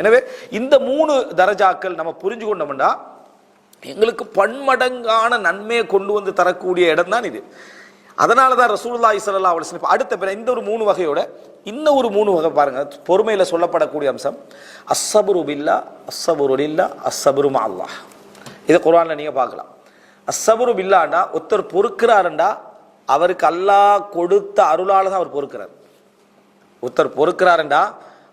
எனவே இந்த மூணு தரஜாக்கள் நம்ம புரிஞ்சு கொண்டோம்னா எங்களுக்கு பன்மடங்கான நன்மையை கொண்டு வந்து தரக்கூடிய இடம் தான் இது. அதனால தான் ரசூல்லா ஸல்லல்லாஹு அலைஹி அடுத்த பிற இந்த ஒரு மூணு வகையோட இன்னும் ஒரு மூணு வகை பாருங்க பொறுமையில் சொல்லப்படக்கூடிய அம்சம். அஸ்ஸபுரு பில்லா அஸ்ஸபுரு இல்லா அஸ்ஸபுரு அல்லாஹ். இதை குரானில் நீங்கள் பார்க்கலாம். அஸ்ஸபுரு பில்லாண்டா ஒருத்தர் பொறுக்கிறாருண்டா அவருக்கு அல்லாஹ் கொடுத்த அருளால தான் அவர் பொறுக்கிறார். ஒருத்தர் பொறுக்கிறாருண்டா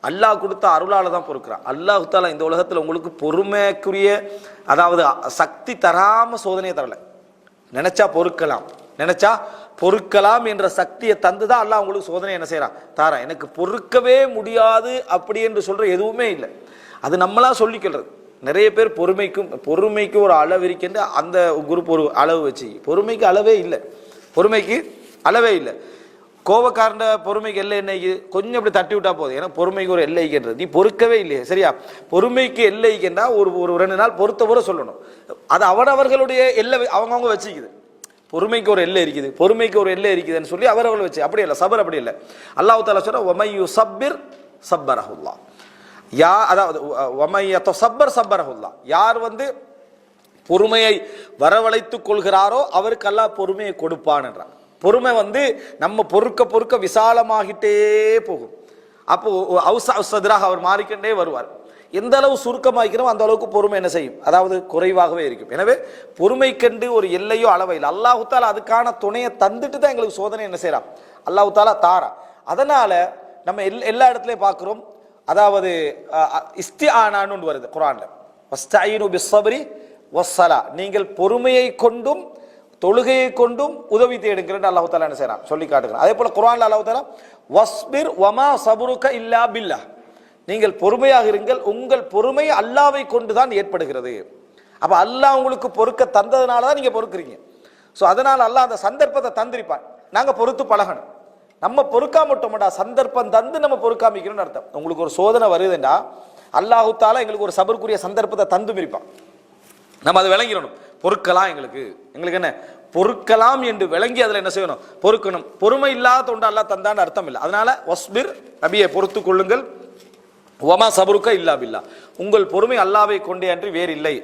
அல்லாஹ் கொடுத்த அருளால் தான் பொறுக்கிறான். அல்லாஹ் தாலா இந்த உலகத்தில் உங்களுக்கு பொறுமைக்குரிய அதாவது சக்தி தராமல் சோதனையை தரலை. நினச்சா பொறுக்கலாம். நினச்சா பொறுக்கலாம் என்ற சக்தியை தந்து தான் அல்லாஹ் உங்களுக்கு சோதனை என்ன செய்கிறான் தாரா. எனக்கு பொறுக்கவே முடியாது அப்படி என்று சொல்கிற எதுவுமே இல்லை. அது நம்மளாக சொல்லிக்கொள்றது நிறைய பேர் பொறுமைக்கும் பொறுமைக்கு ஒரு அளவு இருக்கின்ற அந்த குரூப் ஒரு அளவு வச்சு. பொறுமைக்கு அளவே இல்லை. பொறுமைக்கு அளவே இல்லை. கோவக்காரண்ட பொறுமைக்கு எல்லை என்ன கொஞ்சம் அப்படி தட்டி விட்டா போதும். ஏன்னா பொறுமைக்கு ஒரு எல்லைக்குன்றது நீ பொறுக்கவே இல்லையே. சரியா? பொறுமைக்கு எல்லைக்குன்றா ஒரு ஒரு ரெண்டு நாள் பொறுத்தவரை சொல்லணும். அது அவரவர்களுடைய எல்லை அவங்கவுங்க வச்சுக்குது. பொறுமைக்கு ஒரு எல்லை இருக்குது. பொறுமைக்கு ஒரு எல்லை இருக்குதுன்னு சொல்லி அவரவர்கள் வச்சு அப்படி இல்லை சபர் அப்படி இல்லை. அல்லாஹ் தாலா சொல்ற ஒமையு சப்பிர் சப்பரஹுல்லா யா அதாவது ஒமையத்தோ சப்பர் சப்பரஹுல்லா யார் வந்து பொறுமையை வரவழைத்துக் கொள்கிறாரோ அவருக்கெல்லாம் பொறுமையை கொடுப்பான் என்றான். பொறுமை வந்து நம்ம பொறுக்க பொறுக்க விசாலமாகிட்டே போகும். அப்போ அவுசா சதுராக அவர் மாறிக்கொண்டே வருவார். எந்த அளவு சுருக்கமாக்கிறோம் அந்த அளவுக்கு பொறுமை என்ன செய்யும்? அதாவது குறைவாகவே இருக்கும். எனவே பொறுமை கண்டு ஒரு எல்லையோ அளவை இல்லை அல்லாஹு தாலா அதுக்கான துணையை தந்துட்டு தான் எங்களுக்கு சோதனை என்ன செய்யலாம் அல்லாஹு தாலா தாரா. அதனால் நம்ம எல் எல்லா இடத்துலையும் பார்க்குறோம். அதாவது இஸ்தி ஆனான்னு வருது குரானில். வஸ்தாயினு பிஸ்ஸபரி வஸ்ஸலா நீங்கள் பொறுமையை கொண்டும் தொழுகையை கொண்டும் உதவி தேடுங்கள் அல்லாஹு தாலா என்ன செய்யறான் சொல்லி காட்டுகிறான். அதே போல குரான் அல்லாஹு தாலா வஸ்பிர் வமா சபுருக்க இல்லா பில்லா நீங்கள் பொறுமையாக இருங்கள். உங்கள் பொறுமை அல்லாவை கொண்டுதான் ஏற்படுகிறது. அப்போ அல்லாஹ் உங்களுக்கு பொறுக்க தந்ததுனால தான் நீங்கள் பொறுக்கிறீங்க. ஸோ அதனால் அல்லாஹ் அந்த சந்தர்ப்பத்தை தந்திருப்பான். நாங்கள் பொறுத்து பழகணும். நம்ம பொறுக்காம விட்டோம்டா சந்தர்ப்பம் தந்து நம்ம பொறுக்காமிக்கணும்னு அர்த்தம். உங்களுக்கு ஒரு சோதனை வருதுன்னா அல்லாஹுத்தால எங்களுக்கு ஒரு சபருக்குரிய சந்தர்ப்பத்தை தந்து இருப்பான் நம்ம அதை விளங்கிடணும். பொறுக்கலாம் எங்களுக்கு. எங்களுக்கு என்ன? பொறுக்கலாம் என்று விளங்கி அதில் என்ன செய்யணும்? பொறுக்கணும். பொறுமை இல்லாத தொண்டு அல்லாஹ் தந்தான்னு அர்த்தம் இல்லை. அதனால ஒஸ்பிர் நபியை பொறுத்து கொள்ளுங்கள். ஒமா சபருக்க இல்லா பில்லா. உங்கள் பொறுமை அல்லாவை கொண்டே அன்றி வேறு இல்லை.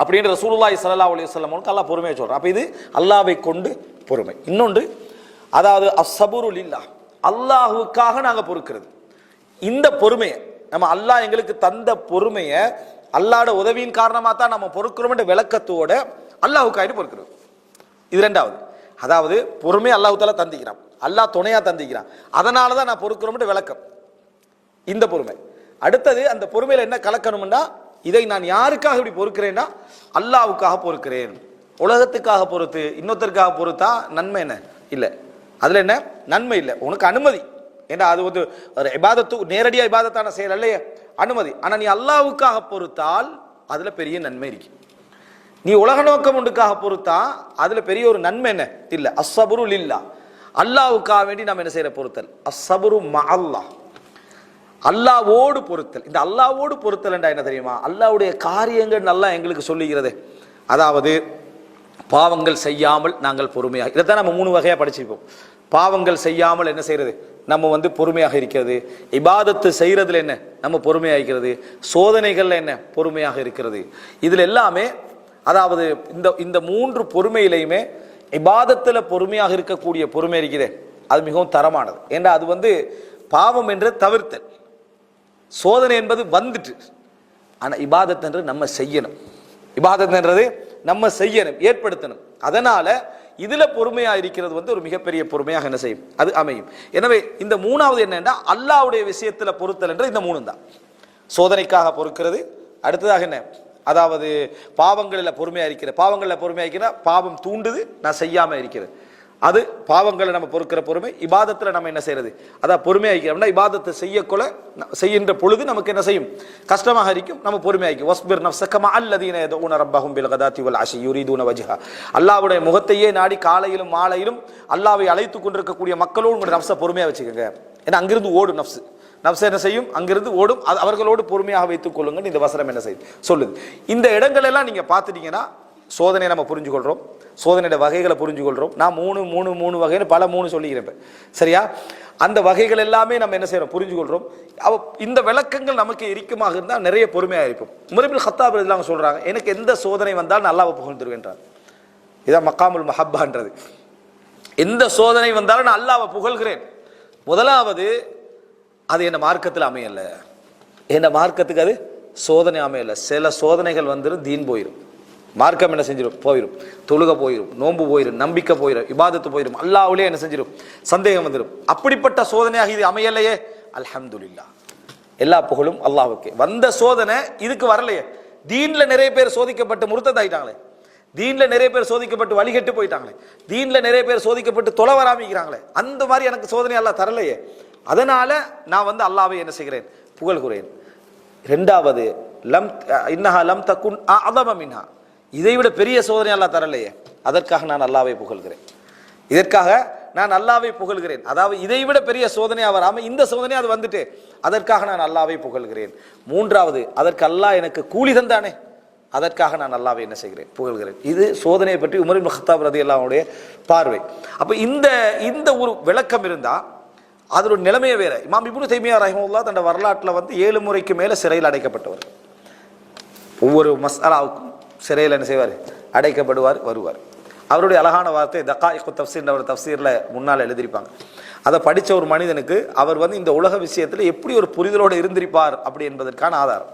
அப்படின்ற ரசூலுல்லாஹி சல்லா அலைஹி வஸல்லம் அல்லா பொறுமையை சொல்கிறோம் அப்போ இது அல்லாவை கொண்டு பொறுமை. இன்னொன்று அதாவது அசபுருல் இல்லா அல்லாஹுக்காக நாங்கள் பொறுக்கிறது. இந்த பொறுமையை நம்ம அல்லாஹ் எங்களுக்கு தந்த பொறுமையை அல்லாட உதவியின் காரணமாக தான் நம்ம பொறுக்கிறோம் விளக்கத்தோட அல்லாஹுக்காயிட்டு பொறுக்கிறது. இது ரெண்டாவது. அதாவது பொறுமை அல்லாஹுத்தால தந்திக்கிறான். அல்லாஹ் துணையாக தந்திக்கிறான். அதனால தான் நான் பொறுக்கிறோம்னு விளக்கம். இந்த பொறுமை. அடுத்தது அந்த பொறுமையில் என்ன கலக்கணும்னா இதை நான் யாருக்காக இப்படி பொறுக்கிறேன்னா அல்லாவுக்காக பொறுக்கிறேன். உலகத்துக்காக பொறுத்து இன்னொருத்தருக்காக பொறுத்தா நன்மை என்ன? இல்லை. அதில் என்ன? நன்மை இல்லை. உனக்கு அனுமதி. ஏன்னா அது வந்து ஒரு இபாதத்து நேரடியாக இபாதத்தான செயல் இல்லையே அனுமதி. ஆனா நீ அல்லாவுக்காக பொறுத்தால் அதுல பெரிய நன்மை இருக்கு. நீ உலக நோக்கம் ஒன்றுக்காக பொறுத்தா அதுல பெரிய ஒரு நன்மை என்ன? இல்லை. அசபுரு இல்லா அல்லாவுக்காக வேண்டி நாம் என்ன செய்யற பொறுத்தல். அசபுரு அல்லா அல்லாஹ் அல்லாவோடு பொறுத்தல். இந்த அல்லாவோடு பொறுத்தல் என்றா என்ன தெரியுமா? அல்லாவுடைய காரியங்கள் நல்லா எங்களுக்கு சொல்லுகிறது. அதாவது பாவங்கள் செய்யாமல் நாங்கள் பொறுமையாக இதைத்தான் நம்ம மூணு வகையா படிச்சிருப்போம். பாவங்கள் செய்யாமல் என்ன செய்கிறது நம்ம வந்து பொறுமையாக இருக்கிறது. இபாதத்து செய்கிறதுல என்ன? நம்ம பொறுமையாக இருக்கிறது. சோதனைகளில் என்ன? பொறுமையாக இருக்கிறது. இதில் எல்லாமே அதாவது இந்த இந்த மூன்று பொறுமையிலையுமே இபாதத்தில் பொறுமையாக இருக்கக்கூடிய பொறுமை இருக்குதே. அது மிகவும் தரமானது. ஏன்னா அது வந்து பாவம் என்று தவிர்த்தல். சோதனை என்பது வந்துட்டு. ஆனால் இபாதத் என்று நம்ம செய்யணும். இபாதத் என்றது நம்ம செய்யணும் ஏற்படுத்தணும். அதனால் இதில் பொறுமையாக இருக்கிறது வந்து ஒரு மிகப்பெரிய பொறுமையாக என்ன செய்யும்? அது அமையும். எனவே இந்த மூணாவது என்னென்னா அல்லாவுடைய விஷயத்தில் பொறுத்தல் என்ற இந்த மூணு தான். சோதனைக்காக பொறுக்கிறது. அடுத்ததாக என்ன? அதாவது பாவங்களில் பொறுமையாக இருக்கிற பாவங்களில் பொறுமையாக இருக்கிற பாவம் தூண்டுது நான் செய்யாமல் இருக்கிறேன் அது பாவங்களை நம்ம பொறுக்கிற பொறுமை இபாதத்தில் நம்ம என்ன செய்யறது? அதான் பொறுமையா இருக்கிறோம்னா இபாதத்தை செய்யக்கொள்ள செய்கின்ற பொழுது நமக்கு என்ன செய்யும்? கஷ்டமாக இருக்கும் நம்ம பொறுமையாக்கி வஸ்பிர் நஃப்ஸக அல்லதீன ஏதோ உணரம்பகும் பில் கதாத்தி வல் அஷி யுரீதுன வஜ்ஹா. அல்லாஹ்வுடைய முகத்தையே நாடி காலையிலும் மாலையிலும் அல்லாவை அழைத்து கொண்டிருக்கக்கூடிய மக்களோடு உங்களுடைய நப்சை பொறுமையாக வச்சுக்கோங்க. ஏன்னா அங்கிருந்து ஓடும் நப்சு நப்ச என்ன செய்யும்? அங்கிருந்து ஓடும். அது அவர்களோடு பொறுமையாக வைத்துக் கொள்ளுங்கன்னு இந்த வசனம் என்ன செய்யுது சொல்லுது. இந்த இடங்கள் எல்லாம் நீங்க பார்த்துட்டீங்கன்னா சோதனையை நம்ம புரிஞ்சு சோதனையோட வகைகளை புரிஞ்சு நான் மூணு மூணு மூணு வகைன்னு பல மூணு சொல்லிக்கிறேன் சரியா? அந்த வகைகள் எல்லாமே நம்ம என்ன செய்கிறோம் புரிஞ்சுக்கொள்கிறோம் அவ இந்த விளக்கங்கள் நமக்கு இருக்குமாக இருந்தால் நிறைய பொறுமையாக இருக்கும். முறைபில் ஹத்தாப் இல்லாம சொல்கிறாங்க எனக்கு எந்த சோதனை வந்தாலும் நல்லாவை புகழ்ந்துருவேன்றார் இதான் மக்காமுல் மஹப்பான்றது. எந்த சோதனை வந்தாலும் நான் அல்லாவை புகழ்கிறேன் முதலாவது அது என்ன மார்க்கத்தில் அமையலை. என்ன மார்க்கத்துக்கு அது? சோதனை அமையலை. சில சோதனைகள் வந்துடும் தீன் போயிடும் மார்க்கம் என்ன செஞ்சிடும் போயிடும் தொழுக போயிடும் நோன்பு போயிடும் நம்பிக்கை போயிடும் இபாதத்து போயிடும் அல்லாவிலே என்ன செஞ்சிடும் சந்தேகம் வந்துடும் அப்படிப்பட்ட சோதனையாக இது அமையலையே? அல்ஹம்துலில்லாஹ் எல்லா புகழும் அல்லாஹுக்கு. வந்த சோதனை இதுக்கு வரலையே. தீன்ல நிறைய பேர் சோதிக்கப்பட்டு முருத்ததாயிட்டாங்களே. தீன்ல நிறைய பேர் சோதிக்கப்பட்டு வழிகட்டு போயிட்டாங்களே. தீன்ல நிறைய பேர் சோதிக்கப்பட்டு தொலை வராமிக்கிறாங்களே அந்த மாதிரி எனக்கு சோதனை எல்லாம் தரலையே. அதனால நான் வந்து அல்லாவை என்ன செய்கிறேன்? புகழ்கிறேன். ரெண்டாவது லம் இன்னஹா லம் தக்குன் அதம மின்ஹா. இதை விட பெரிய சோதனை அல்லா தரலையே. அதற்காக நான் அல்லாவை புகழ்கிறேன். இதற்காக நான் அல்லாவை புகழ்கிறேன். அதாவது இதை விட பெரிய சோதனையாக வராமல் இந்த சோதனையாக அது வந்துட்டு அதற்காக நான் அல்லாவை புகழ்கிறேன். மூன்றாவது அதற்கு அல்லாஹ் எனக்கு கூலி தந்தானே. அதற்காக நான் அல்லாவை என்ன செய்கிறேன்? புகழ்கிறேன். இது சோதனையை பற்றி உமர் இப்னு ரதி அல்லாவுடைய பார்வை. அப்போ இந்த இந்த ஒரு விளக்கம் இருந்தால் அதோட நிலைமையை வேற. இமாம் இப்னு தைமியா ரஹிமுல்லா தன்னோட வரலாற்றில் வந்து ஏழு முறைக்கு மேலே சிறையில் அடைக்கப்பட்டவர். ஒவ்வொரு மசாலாவுக்கும் சிறையில் என்ன செய்வார்? அடைக்கப்படுவார் வருவார். அவருடைய அழகான வார்த்தை தக்காயிக்கு தப்சீர்ன்ற அவர் தப்சீரில் முன்னால் எழுதியிருப்பாங்க. அதை படித்த ஒரு மனிதனுக்கு அவர் வந்து இந்த உலக விஷயத்தில் எப்படி ஒரு புரிதலோடு இருந்திருப்பார் அப்படி என்பதற்கான ஆதாரம்.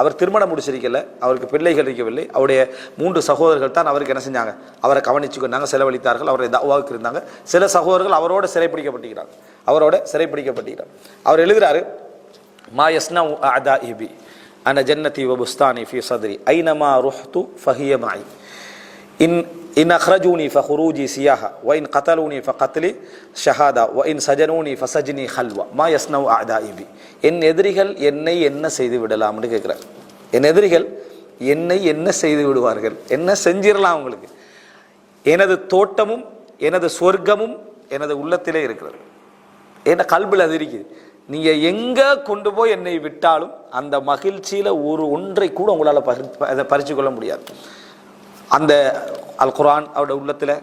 அவர் திருமணம் முடிச்சிருக்கல அவருக்கு பிள்ளைகள் இருக்கவில்லை. அவருடைய மூன்று சகோதரர்கள் தான் அவருக்கு என்ன செஞ்சாங்க? அவரை கவனிச்சுக்கொண்டாங்க செலவழித்தார்கள் அவருடைய தவாவுக்கு இருந்தாங்க. சில சகோதரர்கள் அவரோட சிறைப்பிடிக்கப்பட்டிருக்கிறாங்க அவரோட சிறைப்பிடிக்கப்பட்டிருக்கிறார். அவர் எழுதுகிறாரு மா யஸ்னா அதா இபி அன ஜன்னதி வபுஸ்தானி ஃபி சதுரி ஐனமா ருஹ்து ஃபஹிய மாய் இன் இன் அஹ்ரஜூனி ஃபஹுரூஜி சியாஹா ஒயின் கத்தலூனி ஃப கத்லி ஷஹாதா ஒயின் சஜனூனி ஃபசஜினி ஹல்வா மா யஸ்னவ் ஆதா இபி என் எதிரிகள் என்னை என்ன செய்து விடலாம்னு கேட்குறார். என் எதிரிகள் என்னை என்ன செய்து விடுவார்கள்? என்ன செஞ்சிடலாம் அவங்களுக்கு எனது தோட்டமும் எனது சொர்க்கமும் எனது உள்ளத்திலே இருக்கிறது. என்ன கல்பில் அது இருக்குது. நீங்கள் எங்கே கொண்டு போய் என்னை விட்டாலும் அந்த மகிழ்ச்சியில் ஒரு ஒன்றை கூட உங்களால் அதை பறிச்சு கொள்ள முடியாது. அந்த அல் குரான் அவருடைய உள்ளத்தில்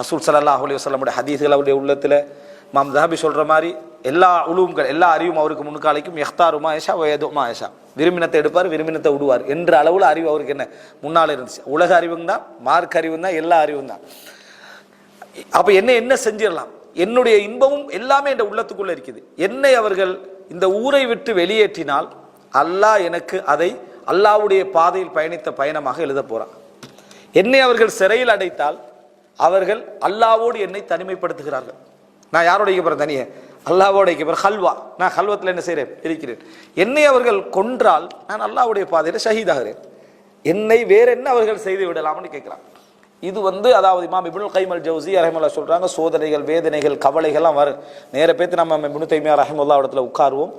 ரசூல் ஸல்லல்லாஹு அலி வஸ்லமுடைய ஹதீஸ்கள் அவருடைய உள்ளத்தில் மாம் தஹபி சொல்கிற மாதிரி எல்லா உழுவுங்கள் எல்லா அறிவும் அவருக்கு முன்காலைக்கும் எஹ்தாருமா ஏஷா வயதுமா ஏஷா விரும்பினத்தை எடுப்பார் விரும்பினத்தை விடுவார் என்ற அளவில் அறிவு அவருக்கு என்ன? முன்னால் இருந்துச்சு. உலக அறிவும் தான் மார்க் அறிவும் தான் எல்லா அறிவும் தான். அப்போ என்ன என்ன செஞ்சிடலாம்? என்னுடைய இன்பமும் எல்லாமே என் உள்ளத்துக்குள்ளே இருக்குது. என்னை அவர்கள் இந்த ஊரை விட்டு வெளியேற்றினால் அல்லாஹ் எனக்கு அதை அல்லாஹ்வுடைய பாதையில் பயணித்த பயணமாக எழுத போகிறான் என்னை அவர்கள் சிறையில் அடைத்தால் அவர்கள் அல்லாவோடு என்னை தனிமைப்படுத்துகிறார்கள். நான் யாரோட இருக்க தனியே. அல்லாவோட இருக்க ஹல்வா. நான் ஹல்வத்தில் என்ன செய்கிறேன் இருக்கிறேன். என்னை அவர்கள் கொன்றால் நான் அல்லாவுடைய பாதையில் ஷஹீதாகிறேன். என்னை வேற என்ன அவர்கள் செய்து விடலாம்னு கேட்குறான். இது வந்து அதாவது இமாம் இபுல் கைமல் ஜவுசி ரஹமுல்லா சொல்கிறாங்க சோதனைகள் வேதனைகள் கவலைகள்லாம் வரும் நேர பேத்து நம்ம இபுனு தைமியா ரஹமுல்லா இடத்துல உட்காருவோம்.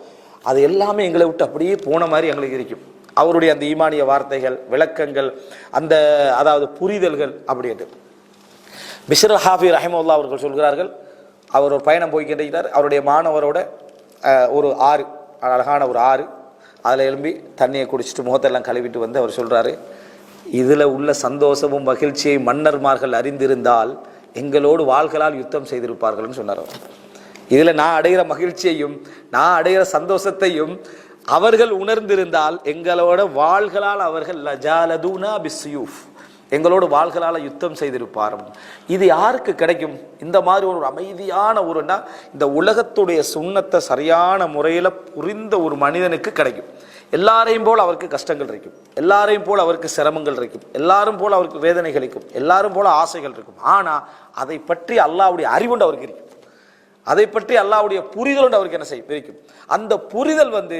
அது எல்லாமே எங்களை விட்டு அப்படியே போன மாதிரி எங்களுக்கு இருக்கும். அவருடைய அந்த ஈமானிய வார்த்தைகள் விளக்கங்கள் அந்த அதாவது புரிதல்கள் அப்படின்ட்டு. பிஷ்ர் ஹாஃபி ரஹமுல்லா அவர்கள் சொல்கிறார்கள் அவர் ஒரு பயணம் போய்கின்றார் அவருடைய மாணவரோட ஒரு ஆறு அழகான ஒரு ஆறு அதில் எழும்பி தண்ணியை குடிச்சிட்டு முகத்தெல்லாம் கழுவிட்டு வந்து அவர் சொல்கிறாரு இதில் உள்ள சந்தோஷமும் மகிழ்ச்சியை மன்னர்மார்கள் அறிந்திருந்தால் எங்களோடு வாள்களால் யுத்தம் செய்திருப்பார்கள்னு சொன்னார் இதில் நான் அடைகிற மகிழ்ச்சியையும் நான் அடைகிற சந்தோஷத்தையும் அவர்கள் உணர்ந்திருந்தால் எங்களோட வாள்களால் அவர்கள் லஜாலதுனா பிஸ்யூஃப். எங்களோடு வாள்களால் யுத்தம் செய்திருப்பார் இது யாருக்கு கிடைக்கும்? இந்த மாதிரி ஒரு அமைதியான ஒருன்னா இந்த உலகத்துடைய சுண்ணத்தை சரியான முறையில் புரிந்த ஒரு மனிதனுக்கு கிடைக்கும். எல்லாரையும் போல் அவருக்கு கஷ்டங்கள் இருக்கும். எல்லாரையும் போல் அவருக்கு சிரமங்கள் இருக்கும். எல்லாரும் போல் அவருக்கு வேதனைகள் இருக்கும். எல்லாரும் போல் ஆசைகள் இருக்கும். ஆனால் அதை பற்றி அல்லாவுடைய அறிவுண்டு அவருக்கு இருக்கும். அதை பற்றி அல்லாவுடைய புரிதல் அவருக்கு என்ன செய்யும் இருக்கும். அந்த புரிதல் வந்து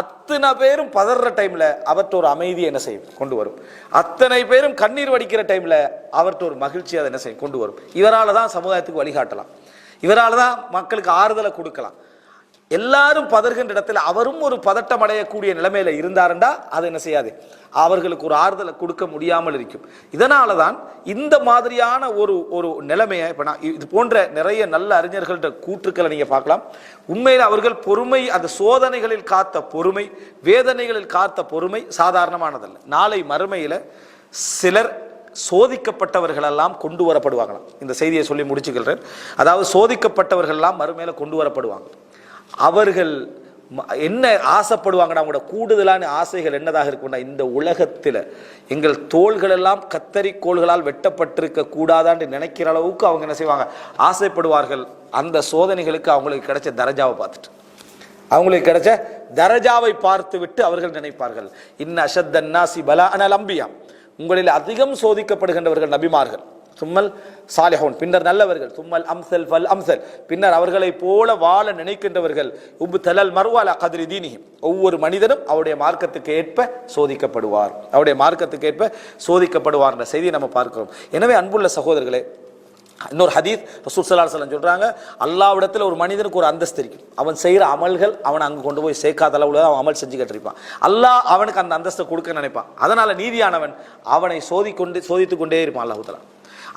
அத்தனை பேரும் பதற டைமில் அவர்கிட்ட ஒரு அமைதியை என்ன செய்யும் கொண்டு வரும். அத்தனை பேரும் கண்ணீர் வடிக்கிற டைமில் அவர்கிட்ட ஒரு மகிழ்ச்சி அதை என்ன செய்யும் கொண்டு வரும். இவரால் தான் சமுதாயத்துக்கு வழிகாட்டலாம். இவரால் தான் மக்களுக்கு ஆறுதலை கொடுக்கலாம். எல்லாரும் பதறுகின்ற இடத்துல அவரும் ஒரு பதட்டம் அடையக்கூடிய நிலைமையில இருந்தாருண்டா அது என்ன செய்யாது? அவர்களுக்கு ஒரு ஆறுதலை கொடுக்க முடியாமல் இருக்கும். இதனால தான் இந்த மாதிரியான ஒரு ஒரு நிலைமையை இப்போ நான் இது போன்ற நிறைய நல்ல அறிஞர்கள்ட்ட கூற்றுக்களை நீங்கள் பார்க்கலாம். உண்மையில் அவர்கள் பொறுமை அந்த சோதனைகளில் காத்த பொறுமை வேதனைகளில் காத்த பொறுமை சாதாரணமானதல்ல. நாளை மறுமையில் சிலர் சோதிக்கப்பட்டவர்களெல்லாம் கொண்டு வரப்படுவாங்களாம். இந்த செய்தியை சொல்லி முடிச்சுக்கிறேன். அதாவது சோதிக்கப்பட்டவர்கள் எல்லாம் கொண்டு வரப்படுவாங்க. அவர்கள் ம- என்ன ஆசைப்படுவாங்கன்னா அவங்களோட கூடுதலான ஆசைகள் என்னதாக இருக்கும்னா இந்த உலகத்தில் எங்கள் தோள்களெல்லாம் கத்தரிக்கோள்களால் வெட்டப்பட்டிருக்க கூடாதான்னு நினைக்கிற அளவுக்கு அவங்க என்ன செய்வாங்க? ஆசைப்படுவார்கள். அந்த சோதனைகளுக்கு அவங்களுக்கு கிடைச்ச தரஜாவை பார்த்துட்டு. அவங்களுக்கு கிடைச்ச தரஜாவை பார்த்து விட்டு அவர்கள் நினைப்பார்கள். இன்ன அஷத்தன்னாசி பலா அனல் அம்பியா. உங்களில் அதிகம் சோதிக்கப்படுகின்றவர்கள் நபிமார்கள். சும்மல் சாலிஹோன். பின்னர் நல்லவர்கள் சும்மல் அம்சல் ஃபல் அம்சல். பின்னர் அவர்களை போல வாழ நினைக்கின்றவர்கள் உப்பு தலல் மறுவால கதிரி தீனிஹிம். ஒவ்வொரு மனிதனும் அவருடைய மார்க்கத்துக்கு ஏற்ப சோதிக்கப்படுவார். அவருடைய மார்க்கத்துக்கு ஏற்ப சோதிக்கப்படுவார் என்ற செய்தியை நம்ம பார்க்கிறோம். எனவே அன்புள்ள சகோதரர்களே இன்னொரு ஹதீஸ் ரசூல் ஸல்லல்லாஹு அலைஹி சொல்கிறாங்க அல்லாவிடத்தில் ஒரு மனிதனுக்கு ஒரு அந்தஸ்து இருக்கும் அவன் செய்கிற அமல்கள் அவனை அங்கே கொண்டு போய் சேர்க்காத அளவுல அவன் அமல் செஞ்சுக்கிட்டு இருப்பான் அல்லாஹ் அவனுக்கு அந்த அந்தஸ்தை கொடுக்க நினைப்பான். அதனால் நீதியானவன் அவனை சோதிக்கொண்டு சோதித்துக் கொண்டே இருப்பான் அல்லாஹ்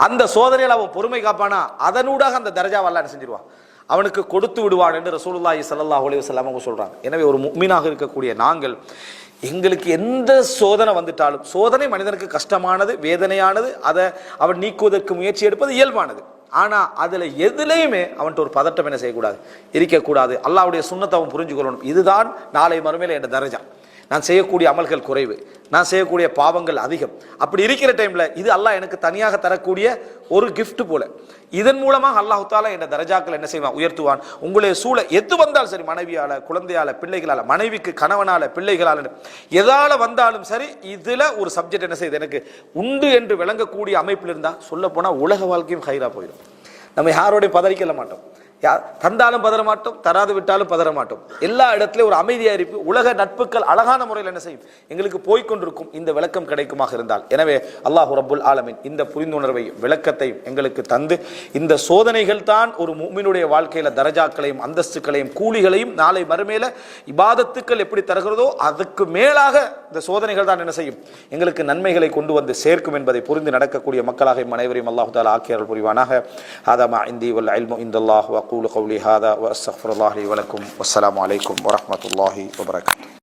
அந்த சோதனையில் அவன் பொறுமை காப்பானா? அதனூடாக அந்த தரஜா வரலான்னு செஞ்சிருவான்? அவனுக்கு கொடுத்து விடுவான் என்று ரசூலுல்லாஹி சல்லாஹ் அலைஹி அவங்க சொல்கிறாங்க எனவே ஒரு முக்மீனாக இருக்கக்கூடிய நாங்கள் எங்களுக்கு எந்த சோதனை வந்துட்டாலும் சோதனை மனிதனுக்கு கஷ்டமானது வேதனையானது அதை அவன் நீக்குவதற்கு முயற்சி எடுப்பது இயல்பானது. ஆனால் அதில் எதுலேயுமே அவன்கிட்ட ஒரு பதட்டம் என்ன செய்யக்கூடாது? இருக்கக்கூடாது. அல்லாவுடைய சுண்ணத்தை அவன் புரிஞ்சுக்கொள்ளணும். இதுதான் நாளை மறுமையில் என்ற தரஜா. நான் செய்யக்கூடிய அமல்கள் குறைவு. நான் செய்யக்கூடிய பாவங்கள் அதிகம். அப்படி இருக்கிற டைமில் இது அல்லாஹ் எனக்கு தனியாக தரக்கூடிய ஒரு கிஃப்ட் போல. இதன் மூலமாக அல்லாஹு தாலா என்ற தரஜாக்கள் என்ன செய்வான்? உயர்த்துவான். உங்களுடைய சூழல் எது வந்தாலும் சரி மனைவியால் குழந்தையால பிள்ளைகளால் மனைவிக்கு கணவனால பிள்ளைகளால். எதால் வந்தாலும் சரி இதில் ஒரு சப்ஜெக்ட் என்ன செய்யுது? எனக்கு உண்டு என்று விளங்கக்கூடிய அமைப்பில் இருந்தால் சொல்ல போனால் உலக வாழ்க்கையும் ஹைராக போயிடும். நம்ம யாரோடையும் பதறிக்கல மாட்டோம். தந்தாலும் பதற மாட்டோம் தராது விட்டாலும் பதற மாட்டோம் எல்லா இடத்துலையும் ஒரு அமைதியாக இருப்பு உலக நட்புகள் அழகான முறையில் என்ன செய்யும்? எங்களுக்கு போய்க்கொண்டிருக்கும் இந்த விளக்கம் கிடைக்குமாக இருந்தால். எனவே அல்லாஹ் ரபுல் ஆலமின் இந்த புரிந்துணர்வையும் விளக்கத்தையும் எங்களுக்கு தந்து இந்த சோதனைகள் தான் ஒரு மூமினுடைய வாழ்க்கையில் தரஜாக்களையும் அந்தஸ்துக்களையும் கூலிகளையும் நாளை மறுமையில் இபாதத்துக்கள் எப்படி தருகிறதோ அதுக்கு மேலாக இந்த சோதனைகள் தான் என்ன செய்யும்? எங்களுக்கு நன்மைகளை கொண்டு வந்து சேர்க்கும் என்பதை புரிந்து நடக்கக்கூடிய மக்களாக அனைவரையும் அல்லாஹு தாலா ஆக்கியர்கள் புரிவானாக. ஹாதா இந்தி வல் أقول قولي هذا وأستغفر الله لي ولكم والسلام عليكم ورحمة الله وبركاته.